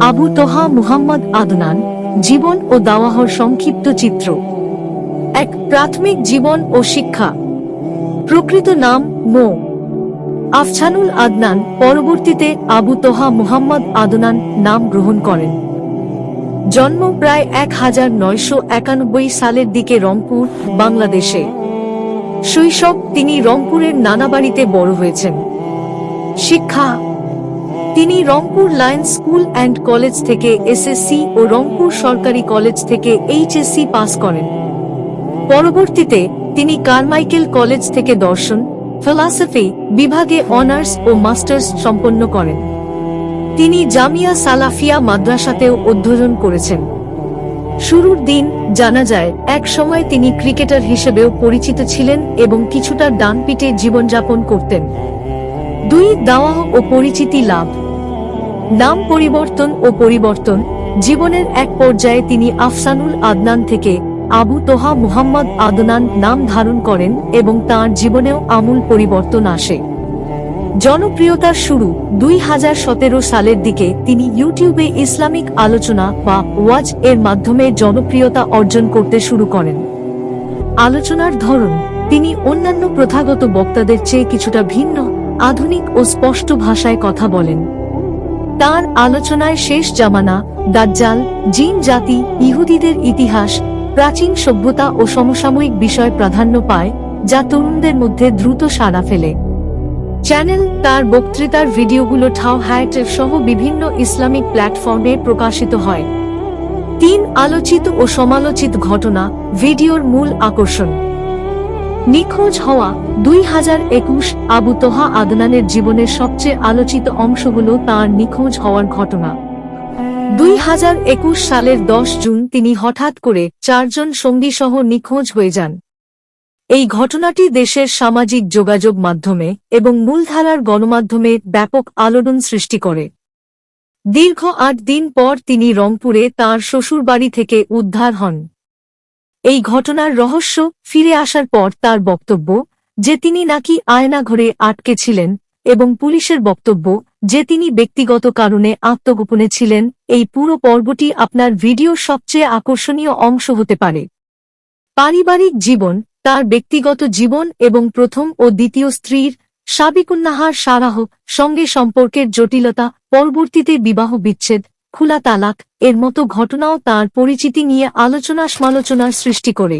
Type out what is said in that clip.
আবু তোহা মুহাম্মদ আদনান, জীবন ও দাওয়াহর সংক্ষিপ্ত চিত্র। এক প্রাথমিক জীবন ও শিক্ষা। প্রকৃত নাম মো। আফছানুল আদনান পরবর্তীতে আবু তোহা মুহাম্মদ আদনান নাম গ্রহণ করেন। জন্ম প্রায় এক হাজার নয়শো একানব্বই সালের দিকে রংপুর, বাংলাদেশে। শৈশব তিনি রংপুরের নানা বাড়িতে বড় হয়েছেন। শিক্ষা তিনি Rangpur lions school and college থেকে এসএসসি ও রংপুর সরকারি কলেজ থেকে এইচএসসি পাস করেন। পরবর্তীতে তিনি কারমাইকেল কলেজ থেকে দর্শন, ফিলসফি বিভাগে অনার্স ও মাস্টার্স সম্পন্ন করেন। তিনি জামিয়া সালাফিয়া মাদ্রাসাতেও অধ্যয়ন করেছেন। শুরুর দিন জানা যায়, এক সময় তিনি ক্রিকেটার হিসেবেও পরিচিত ছিলেন এবং কিছুটা ডানপিটে জীবনযাপন করতেন। দুই দাওয়া ও পরিচিতি লাভ। নাম পরিবর্তন ও পরিবর্তন জীবনের এক পর্যায়ে তিনি আফসানুল আদনান থেকে আবু তোহা মুহাম্মদ আদনান নাম ধারণ করেন এবং তার জীবনেও আমূল পরিবর্তন আসে। জনপ্রিয়তার শুরু দুই হাজার সতেরো সালের দিকে তিনি ইউটিউবে ইসলামিক আলোচনা বা ওয়াজ এর মাধ্যমে জনপ্রিয়তা অর্জন করতে শুরু করেন। আলোচনার ধরন, তিনি অন্যান্য প্রথাগত বক্তাদের চেয়ে কিছুটা ভিন্ন, আধুনিক ও স্পষ্ট ভাষায় কথা বলেন। তার আলোচনায় শেষ জামানা, দাজ্জাল, জিন জাতি, ইহুদিদের ইতিহাস, প্রাচীন সভ্যতা ও সমসাময়িক বিষয় প্রাধান্য পায়, যা তরুণদের মধ্যে দ্রুত সাড়া ফেলে। চ্যানেল, তার বক্তৃতার ভিডিওগুলো ঠাও হ্যাটের সহ বিভিন্ন ইসলামিক প্ল্যাটফর্মে প্রকাশিত হয়। তিন আলোচিত ও সমালোচিত ঘটনা, ভিডিওর মূল আকর্ষণ। নিখোঁজ হওয়া দুই হাজার একুশ আবু তোহা আদনানের জীবনের সবচেয়ে আলোচিত অংশ হল তাঁর নিখোঁজ হওয়ার ঘটনা। দুই হাজার একুশ সালের দশ জুন তিনি হঠাৎ করে চারজন সঙ্গী সহ নিখোঁজ হয়ে যান। এই ঘটনাটি দেশের সামাজিক যোগাযোগ মাধ্যমে এবং মূলধারার গণমাধ্যমে ব্যাপক আলোড়ন সৃষ্টি করে। দীর্ঘ আট দিন পর তিনি রংপুরে তাঁর শ্বশুরবাড়ি থেকে উদ্ধার হন। এই ঘটনার রহস্য ফিরে আসার পর তার বক্তব্য যে তিনি নাকি আয়নাঘরে আটকে ছিলেন এবং পুলিশের বক্তব্য যে তিনি ব্যক্তিগত কারণে আত্মগোপনে ছিলেন, এই পুরো পর্বটি আপনার ভিডিওর সবচেয়ে আকর্ষণীয় অংশ হতে পারে। পারিবারিক জীবন, তার ব্যক্তিগত জীবন এবং প্রথম ও দ্বিতীয় স্ত্রীর সাবিকুন্নাহার সারাহ সঙ্গে সম্পর্কের জটিলতা পরবর্তীতে বিবাহ বিচ্ছেদ খোলা তালাক এর মতো ঘটনাও তার পরিচিতি নিয়ে আলোচনা সমালোচনার সৃষ্টি করে।